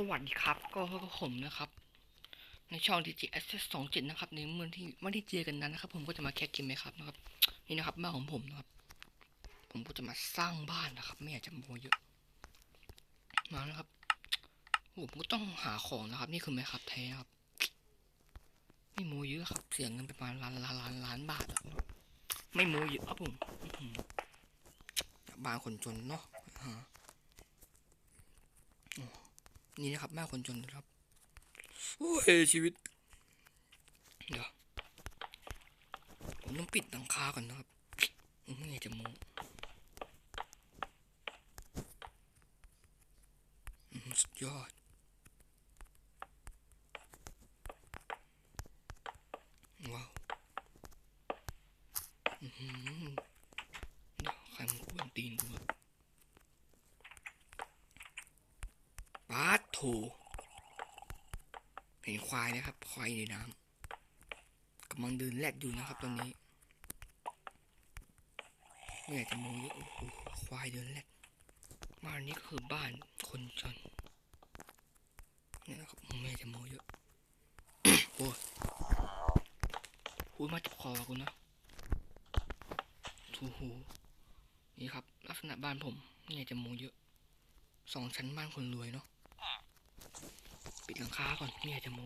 สวัสดีครับ ก็พบกับผมนะครับ ในช่อง DG Access 27นะครับในเมื่อที่ไม่ได้เจอกันนั้นนะครับ ผมก็จะมาแคสเกมไหมครับนะครับ นี่นะครับบ้านของผมนะครับ ผมก็จะมาสร้างบ้านนะครับ ไม่อยากจะโมเยอะ มาแล้วครับ ผมก็ต้องหาของนะครับ นี่คือไหมครับแท้ครับ ไม่โมเยอะครับ เสียเงินไปประมาณล้านล้านล้านล้านบาทอะไม่โมเยอะครับผมบ้านคนจนเนาะ นี่นะครับบ้านคนจนนะครับโอ้ยชีวิต เดี๋ยว ผมต้องปิดหลังคาก่อนนะครับอืมไม่อยากจะโมอืมสุดยอด ว้าวอือหือเดี๋ยวใครมันกวนตีนกูอะปาด โถเห็นควายนะครับควายในน้ำกำลังเดินแลกอยู่นะครับ ตอนนี้ไม่อยจะโมเยอะโอ้โหควายเดินแลกบ้านนี้ก็คือบ้านคนจนเนี่ยนะครับไม่อยจะโมเยอะโอ้ยพูดมาจับคอกูนะทูหูนี่ครับ ลักษณะบ้านผมไม่ยจะโมเยอะสองชั้นบ้านคนรวยเนาะ ปิดหลังคาก่อนไม่อยากจะโม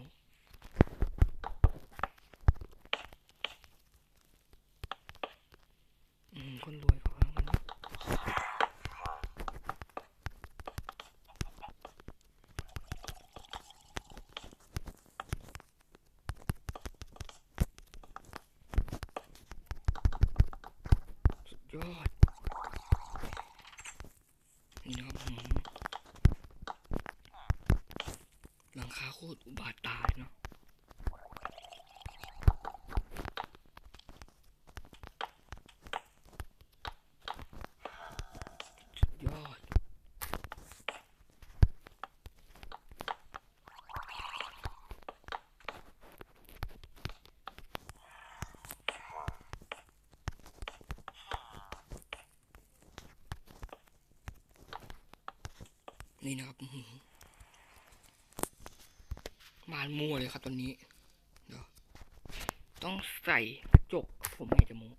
อืมคนรวยเขาทำกันเนอะสุดยอด นี่นะครับอืม หลังคาโคตรอุบาทตายเนาะสุดยนี่นะครับ มานมั่วเลยครับตอนนี้ เดี๋ยว ต้องใส่กระจกผมไม่อยากจะโม้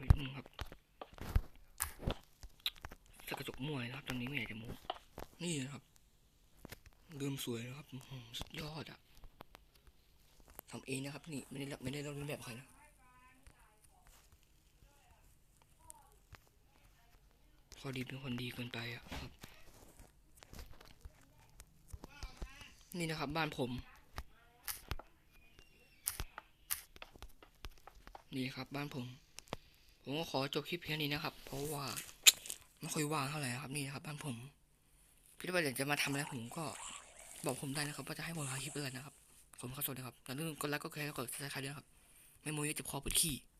นิดนึงครับใส่กระจกมั่วเลยครับ ตอนนี้ไม่อยากจะโม้นี่นะครับเริ่มสวยแล้วครับสุดยอดอะทำเองนะครับนี่ไม่ได้ไม่ได้เล่นแบบใครนะพอดีเป็นคนดีเกินไปอะครับ นี่นะครับ บ้านผม นี่ครับ บ้านผม ผมก็ขอจบคลิปเพียงนี้นะครับ เพราะว่าไม่ค่อยว่างเท่าไหร่ครับนี่นะครับ บ้านผมพี่ว่าอยากจะมาทำอะไรผมก็บอกผมได้นะครับว่าจะให้ผมหาคลิปอะไรนะครับ ผมข้าสวัสดีครับอย่าลืมกดไลค์กดแชร์กดซับสไครต์ด้วยนะครับ ไม่โมยจะเจ็บคอปวดขี้